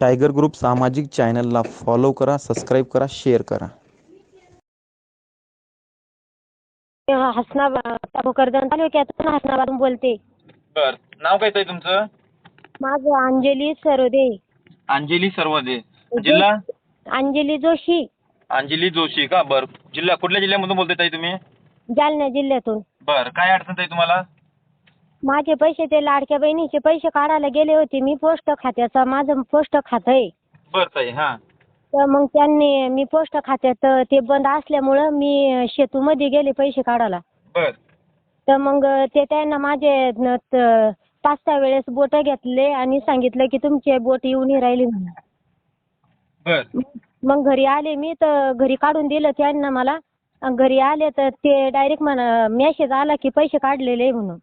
Tiger group सामाजिक चॅनलला follow करा सबस्क्राईब करा शेअर करा. हसनाबाद भोकरदन तालुक्यातून हसनाबादून बोलते. बर. नाव काय ताई तुमचं? माझं अंजली सरोदे. अंजली सर्वदे जिल्हा? अंजली जोशी. अंजली जोशी का? बर. जिल्हा कुठल्या जिल्ह्यामधून बोलताय ताई तुम्ही? जालना जिल्ह्यातून. बर. काय अडचण ताई तुम्हाला? माझे पैसे ते लाडक्या बहिणीचे पैसे काढायला गेले होते. मी पोस्ट खात्याचं माझं पोस्ट खातं आहे. बर ताई हा. तर मग त्यांनी मी पोस्ट खात्यात ते बंद असल्यामुळं मी शेतूमध्ये गेले पैसे काढायला. बर. तर मग ते त्यांना माझे न- त- पाच सहा वेळेस बोटं घेतले आणि सांगितलं की तुमचे बोट येऊन नाही राहिले म्हणून. बर. मग घरी आले मी तर घरी काढून दिलं त्यांना मला. अन् घरी आले तर ते डायरेक्ट म्हणा मेसेज आला की पैसे काढलेले आहे म्हणून.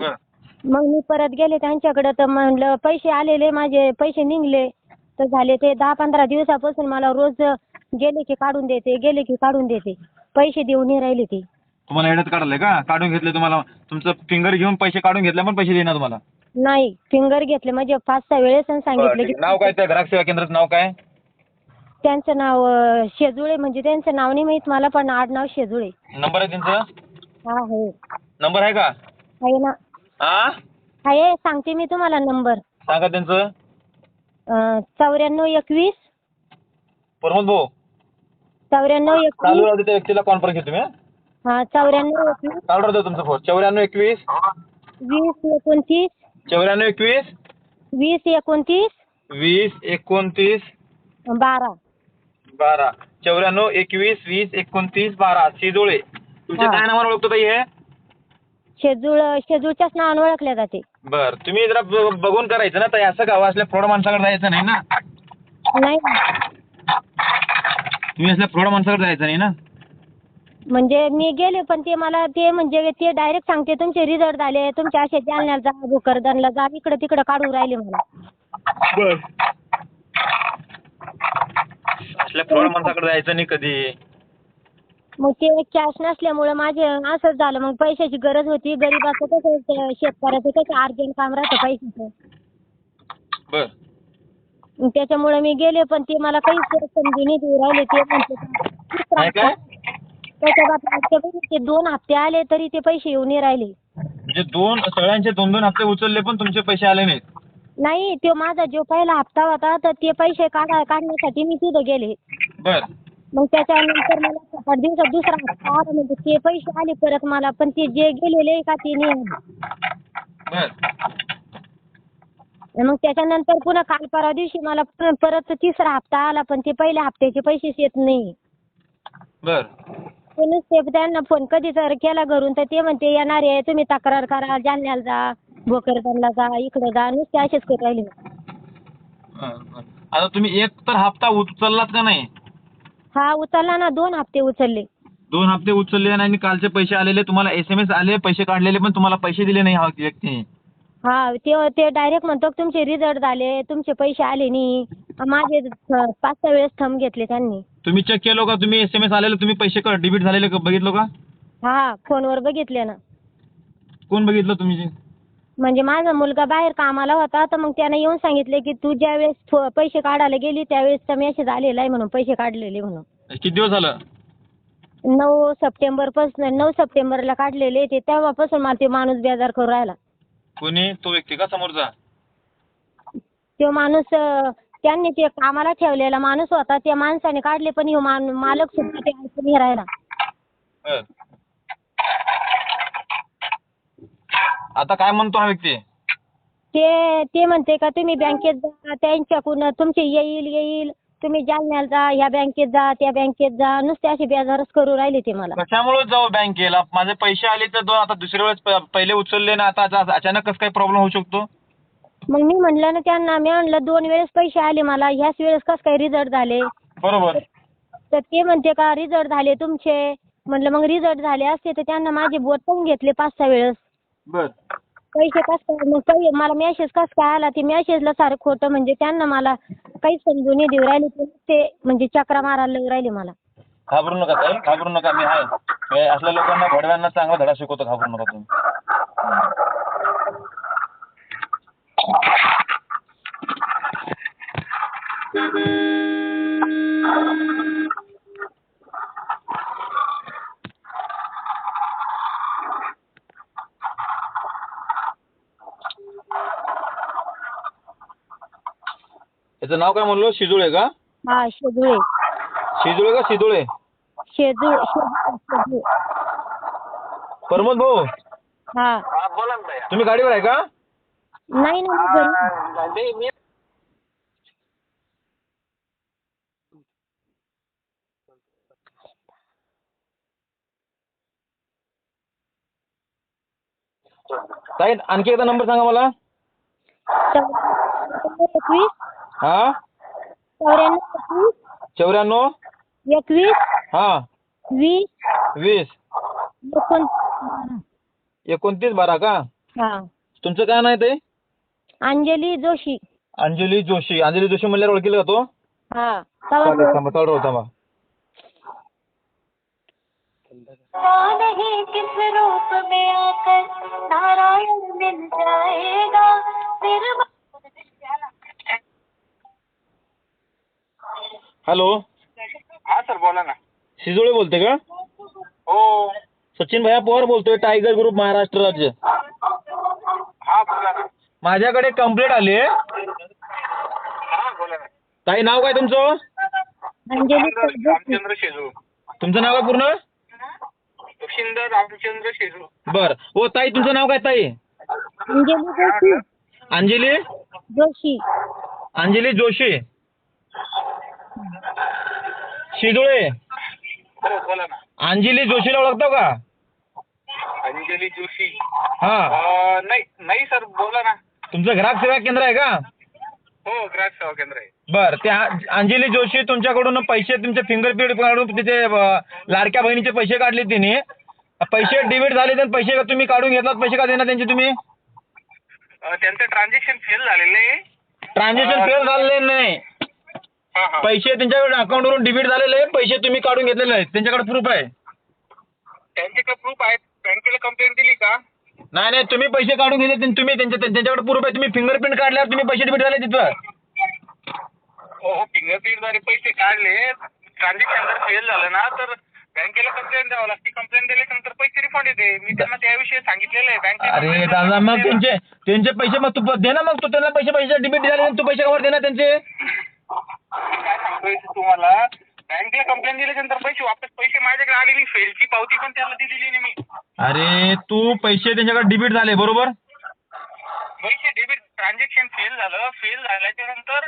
मग मी परत गेले त्यांच्याकडं तर म्हणलं पैसे आलेले माझे पैसे निघले. तर झाले ते दहा पंधरा दिवसापासून मला रोज गेले की काढून देते गेले की काढून देते. पैसे देऊन नाही राहिले ते. तुम्हाला हेडत काढलंय का? काढून घेतले तुम्हाला. तुमचं फिंगर घेऊन पैसे काढून घेतले पण पैसे देणार तुम्हाला. नाही फिंगर घेतले म्हणजे पाच सहा वेळेस आणि सांगितलं आहे. नाव काय की त्या ग्राहक सेवा केंद्राचं नाव काय? त्यांचं नाव अं, शेजुळे म्हणजे त्यांचं नाव नाही माहीत मला पण आडनाव शेजुळे. नंबर आहे त्यांचं? हा. नंबर आहे का? आहे ना. हा आहे सांगते मी तुम्हाला नंबर. सांगा त्यांचं. चौऱ्याण्णव एकवीस. प्रमोद भाऊ. चौऱ्याण्णव चालू एकवीस राहू दे त्या व्यक्तीला कॉन्फरन्स घेतो तुम्ही हा? हा चौऱ्याण्णव एकवीस. चालू राहू दे तुमचा फोन. चौऱ्याण्णव एकवीस. वीस एकोणतीस. चौऱ्याण्णव एकवीस. वीस एकोणतीस. वीस एकोणतीस. बारा. बारा. चौऱ्याण्णव एकवीस वीस एकोणतीस बारा. शिजोळे तुमच्या हा. काय नावाने ओळखतो ताई हे? शेजूळ शेजूळच्याच नावाने ओळखल्या जाते. बर तुम्ही जरा ब- बघून करायचं ना ताई असं गाव असल्या फ्रॉड माणसाकडे जायचं नाही ना? नाही. तुम्ही असल्या फ्रॉड माणसाकडे जायचं नाही ना? म्हणजे मी गेले पण ते मला ते म्हणजे ते डायरेक्ट सांगते तुमचे रिझल्ट झाले तुमच्या असे जालन्याला जा भोकरदनला जा इकडं तिकडं काढून राहिले मला. बर. असल्या फ्रॉड माणसाकडे जायचं नाही कधी. मग ते कॅश नसल्यामुळं माझे असंच झालं. मग पैशाची गरज होती. गरीबाचं कसं ते शेतकऱ्याचं कसं? अर्जंट काम राहतं पैशाचं. बर. मग त्याच्यामुळे मी गेले पण ते मला काहीच समजून नाही देऊ राहिले. ते म्हणते काय काय? त्याच्या ते दोन हप्ते आले तरी ते पैसे येऊन नाही राहिले. म्हणजे दोन सगळ्यांचे दोन दोन हप्ते उचलले पण तुमचे पैसे आले नाहीत. नाही तो माझा जो पहिला हप्ता होता तर ते पैसे काढा काढण्यासाठी मी तिथं गेले. बर. मग त्याच्यानंतर मला आठ दिवसात दुसरा हप्ता आला म्हणजे ते पैसे आले परत मला पण ते जे गेलेले का ते नाही. बर. मग त्याच्यानंतर पुन्हा काल परवा दिवशी मला परत तिसरा हप्ता आला पण ते पहिल्या हप्त्याचे पैसेच येत नाही. बर. ते नुसते त्यांना फोन कधी तर केला घरून तर ते म्हणते येणार आहे तुम्ही तक्रार करा जालन्याला जा भोकरदनला जा इकडे जा नुसते असेच करून राहिले. आता तुम्ही एक तर हप्ता उचललात का नाही? हा उचलला ना दोन हप्ते उचलले. दोन हप्ते उचलले आणि कालचे पैसे आलेले तुम्हाला एस एम एस आले पैसे काढलेले पण तुम्हाला पैसे दिले नाही हा व्यक्तीने हा ते ते डायरेक्ट म्हणतो की तुमचे रिझल्ट झाले तुमचे पैसे आले नाही. माझे पाच सहा वेळेस थंब घेतले त्यांनी. तुम्ही चेक केलो का? तुम्ही एस एम एस आलेले तुम्ही पैसे डेबिट झालेले का? बघितलो का? हा फोनवर बघितले ना. कोण बघितलं तुम्ही? म्हणजे माझा मुलगा बाहेर कामाला होता तर मग त्यानं येऊन सांगितले की तू ज्या वेळेस पैसे काढायला गेली त्यावेळेस मेसेज आलेला आहे म्हणून पैसे काढलेले म्हणून. किती दिवस झालं? नऊ सप्टेंबरपासून नऊ सप्टेंबरला काढलेले ते तेव्हापासून मला ते माणूस बेजार करून राहिला. कोणी? तो व्यक्ती का समोरचा? तो माणूस अं, त्यांनी ते कामाला ठेवलेला माणूस होता त्या माणसाने काढले पण ह्यो मान मालक सुद्धा ते ऐकून राहिला. बर. आता काय म्हणतो हा व्यक्ती? ते ते म्हणते का तुम्ही बँकेत जा त्यांच्याकडून तुमचे येईल येईल. तुम्ही जालन्याला जा ह्या बँकेत जा त्या बँकेत जा. नुसते असे बेजारच करू राहिले ते मला. कशामुळे जाऊ बँकेला? माझे पैसे आले तर दोन आता दुसऱ्या वेळेस प- पहिले उचलले ना आता आता अचानक कसं काय प्रॉब्लेम होऊ शकतो? मग मी म्हणलं ना त्यांना मी म्हणलं दोन वेळेस पैसे आले मला ह्याच वेळेस कसं काय रिझल्ट झाले? बरोबर. तर ते म्हणते का रिझल्ट झाले तुमचे. म्हणलं मग रिझल्ट झाले असते तर त्यांना माझे बोट पण घेतले पाच सहा वेळेस. बर. पैसे कसं काय मग पै मला मेसेज कसं काय आला? ते मेसेजला सारं खोटं म्हणजे त्यांना मला काहीच समजून नाही देऊ राहिले. ते ते म्हणजे चक्रा मारायला येऊ राहिले मला. घाबरू नका ताई घाबरू नका. मी आहे. मी असल्या लोकांना भडव्यांना चांगला धडा शिकवतो घाबरू नका तुम्ही. याचं नाव काय म्हणलो? शिजुळे का? हा शेजुळे. शिजुळे का शिदुळे? शेजूळ शेजूळ शेजूळ प्रमोद भाऊ. हा. तुम्ही गाडीवर आहे का? नाही ना मी घरी. ताई आणखी एकदा नंबर सांगा मला. एकवीस हा? चौऱ्याण्णव? चौऱ्याण्णव एकवीस? हा. वीस? वीस. एकोणतीस. एकोणतीस बारा का? हा. तुमचं काय नाव आहे ते अंजली जोशी. अंजली जोशी. अंजली जोशी म्हणल्यावर ओळखील का तो हा चालेल तवा थांबा चालू राहू थांबा. कौन है किस रूप में आकर नारायण मिल जाएगा? फिर हॅलो. हा सर बोला ना. शिजोळे बोलते का? हो. सचिन भैया पवार बोलतोय टायगर ग्रुप महाराष्ट्र राज्य. हा बोला ना. माझ्याकडे कंप्लेंट आली आहे. हा बोला ना. ताई नाव काय तुमचं? अंजली रामचंद्र शेजू. तुमचं नाव काय पूर्ण? सुखिंदर रामचंद्र शेजू. बर. ओ ताई तुमचं नाव काय ताई? अंजली जोशी. अंजली? जोशी. अंजली जोशी. शिदोळे? हो बोला ना. अंजली जोशीला ओळखतो का? अंजली जोशी. हा. अं, नाही नाही सर बोला ना. तुमचं ग्राहक सेवा केंद्र आहे का? हो ग्राहक सेवा केंद्र आहे. बर त्या अंजली जोशी तुमच्याकडून पैसे तुमचे फिंगरप्रिंट काढून तिथे अं, लाडक्या बहिणीचे पैसे काढले तिने. पैसे डेबिट झाले तर पैसे तुम्ही काढून घेतलात? पैसे का देणार त्यांचे तुम्ही? अं, त्यांचं ट्रान्झॅक्शन फेल झालेलं आहे. ट्रान्झॅक्शन फेल झालेले नाही. पैसे त्यांच्याकडे अकाउंटवरून डेबिट झालेले आहे पैसे तुम्ही काढून घेतलेले आहेत. त्यांच्याकडे प्रूफ आहे. त्यांच्याकडे प्रूफ आहेत. बँकेला कंप्लेंट दिली का? नाही नाही तुम्ही पैसे काढून घेतले त्यां- तुम्ही त्यांच्या त्यांच्याकडे प्रूफ आहे. तुम्ही फिंगरप्रिंट काढल्यावर तुम्ही पैसे डेबिट झाले तिथं. हो हो फिंगरप्रिंटद्वारे पैसे काढले. ट्रान्झॅक्शन जर फेल झालं ना तर बँकेला कंप्लेंट द्यावं लागते. कंप्लेंट दिल्यानंतर पैसे रिफंड येते. मी त्यांना त्याविषयी सांगितलेलं आहे. अरे दादा मग त्यांचे त्यांचे पैसे मग तू प- दे ना मग तू. त्यांना पैसे पैसे डेबिट झाले तू पैसे कवर दे ना त्यांचे. मी काय सांगतोय तुम्हाला बँकेला कंप्लेंट दिल्यानंतर पैसे वापस पैसे माझ्याकडे आलेली फेलची पावती पण त्याला दिलेली नाही मी. अरे तू पैसे त्यांच्याकडे डेबिट झाले बरोबर? पैसे डेबिट ट्रान्झॅक्शन फेल झालं. फेल झाल्याच्यानंतर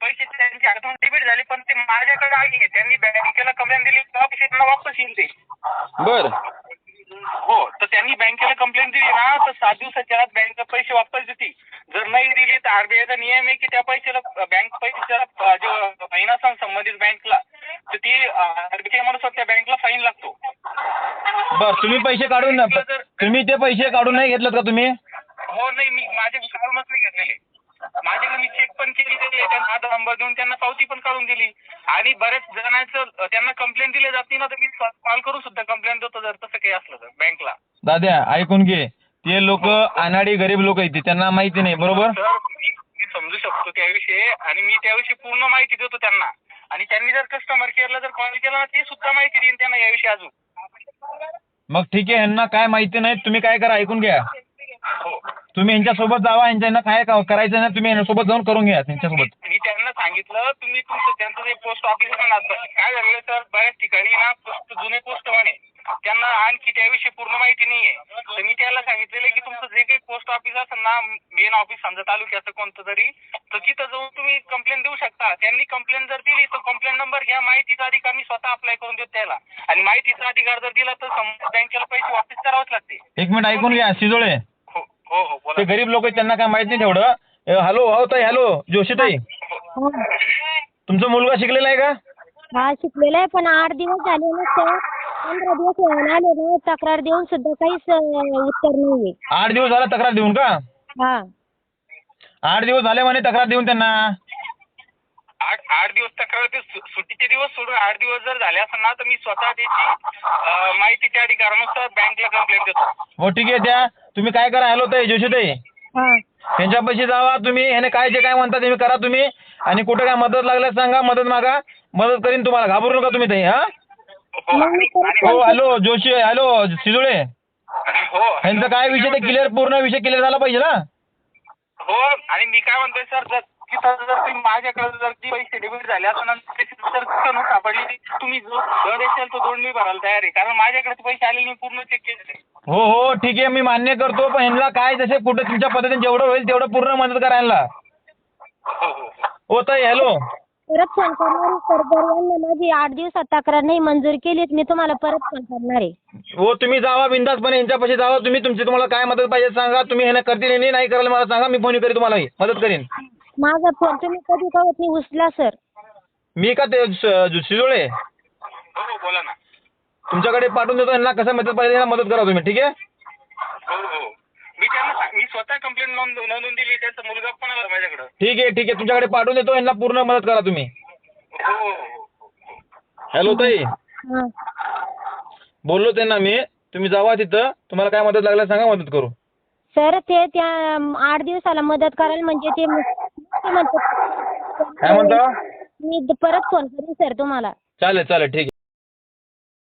पैसे त्यांची अकाउंट डेबिट झाले पण ते माझ्याकडे आले त्यांनी बँकेला कंप्लेंट दिली तेव्हा पैसे त्यांना वापस येईल ते. बर. हो तर त्यांनी बँकेला कंप्लेंट दिली ना तर सात दिवसाच्या आत बँक पैसे वापस देते जर नाही दिली तर आरबीआयचा नियम आहे की त्या पैशाला बँक पैशाला जो फाईन असेल संबंधित बँकला तर ती आरबीआय म्हणून त्या बँकला फाईन लागतो. बर तुम्ही पैसे काढून तुम्ही ते पैसे काढून नाही घेतलेत का तुम्ही? हो नाही मी माझे काढूनच नाही घेतलेले. माझ्याकडे मी चेक पण केलेले त्यांना आधार नंबर देऊन त्यांना पावती पण काढून दिली. आणि बऱ्याच जणांचं अं, त्यांना कंप्लेंट दिली जात नाही ना तर मी कॉल करून सुद्धा कंप्लेंट देतो जर तसं काही असलं तर बँकला दाद्या ऐकून घे. ते लोक अनाडी गरीब लोक आहेत त्यांना माहिती नाही बरोबर? सर मी समजू शकतो त्याविषयी आणि मी त्याविषयी पूर्ण माहिती देतो त्यांना. आणि त्यांनी जर कस्टमर केअरला जर कॉल केला ना ते सुद्धा माहिती देईन त्यांना याविषयी अजून. मग ठीक आहे यांना काय माहिती नाही तुम्ही काय करा ऐकून घ्या. हो. तुम्ही यांच्यासोबत जावा यांच्या काय का- करायचं ना तुम्ही यांच्यासोबत जाऊन करून घ्या त्यांच्यासोबत. मी त्यांना सांगितलं तुम्ही तुमचं त्यांचं जे पोस्ट ऑफिस आहे ना काय झालेलं सर बऱ्याच ठिकाणी ना पोस्ट जुने पोस्ट म्हणे. त्यांना आणखी त्याविषयी पूर्ण माहिती नाहीये. तर मी त्याला सांगितलेलं की तुमचं जे काही पोस्ट ऑफिस असेल ना मेन ऑफिस समजा तालुक्याचं कोणतं तरी तर तिथं जाऊन तुम्ही कंप्लेंट देऊ शकता. त्यांनी कंप्लेंट जर दिली तर कंप्लेंट नंबर घ्या. माहितीचा अधिकार मी स्वतः अप्लाय करून देतो त्याला. आणि माहितीचा अधिकार जर दिला तर बँकेला पैसे वापस करावेच लागते एक मिनिट ऐकून घ्या शिजोळे. हो हो हो बोला. ते गरीब लोक त्यांना काय माहीत नाही तेवढं. हॅलो हो ताई हॅलो जोशी ताई हा. तुमचा मुलगा शिकलेला आहे का? हा शिकलेला आहे पण आठ दिवस झाले नसते पंधरा दिवस व्हायला आले ना तक्रार देऊन सुद्धा काहीच अं, उत्तर नाहीये. आठ दिवस झाला तक्रार देऊन का? हा. आठ दिवस झाले म्हणे तक्रार देऊन त्यांना. आठ आठ दिवस तक्रार ते सु- सुट्टीचे दिवस सोडून आठ दिवस जर झाले असेल ना तर मी स्वतः त्याची अं, माहितीच्या अधिकारानुसार बँकला कंप्लेंट देतो. हो ठीक आहे त्या. तुम्ही काय करा हॅलो ताई जोशी ताई. हा. त्यांच्यापाशी जावा तुम्ही ह्याने काय जे काय म्हणता ते करा तुम्ही. आणि कुठे काय मदत लागल्यास सांगा मदत मागा. मदत करीन तुम्हाला. घाबरू नका तुम्ही ताई हा? हो हो हॅलो जोशी हॅलो सिजुळे. हो. ह्यांचं काय विषय ते क्लिअर पूर्ण विषय क्लिअर झाला पाहिजे ना? हो आणि मी काय म्हणतोय सर जर तिथं जर तुम्ही माझ्याकडे जर ती पैसे डेबिट झाले असं नंतर जर सापडली तुम्ही जो दर असेल तो दोन मी भरायला तयार आहे. कारण माझ्याकडे ते पैसे आलेले मी पूर्ण चेक केले हो हो ठीक आहे मी मान्य करतो पण ह्यांना काय जसे कुठं तुमच्या पद्धतीने जेवढं होईल तेवढं पूर्ण मदत करा ह्यांना. हो हो हो. ताई हॅलो. परत फोन करणार आहे सर जर यांना माझी आठ दिवसात तक्रार नाही मंजूर केलीच मी तुम्हाला परत फोन करणार आहे. हो तुम्ही जावा बिंदासपणे यांच्यापाशी जावा तुम्ही तुमची तुम्हाला काय मदत पाहिजे सांगा तुम्ही ह्यांना करतील नाही नाही करायला मला सांगा मी फोन करेन तुम्हाला मदत करीन. माझा फोन तुम्ही कधी कळत नाही उचला सर. मी का ते स- शिजोळे? हो हो बोला ना. तुमच्याकडे पाठवून देतो यांना कसं मदत पाहिजे यांना मदत करा तुम्ही ठीक आहे? हो हो. मी त्यांना मी स्वतः कंप्लेंट नोंद नोंदवून दिली त्यांचा मुलगा पण आला माझ्याकडं. ठीक आहे ठीक आहे. तुमच्याकडे पाठवून देतो यांना पूर्ण मदत करा तुम्ही. हो हो हो. हॅलो ताई. हां. बोललो त्यांना मी. तुम्ही जावा तिथं. तुम्हाला काय मदत लागल्यास सांगा मदत करू. सर ते त्या अं, आठ दिवसाला मदत कराल म्हणजे ते ते म्हणतात काय म्हणता? मी परत फोन करीन सर तुम्हाला. चालेल चालेल. ठीक आहे.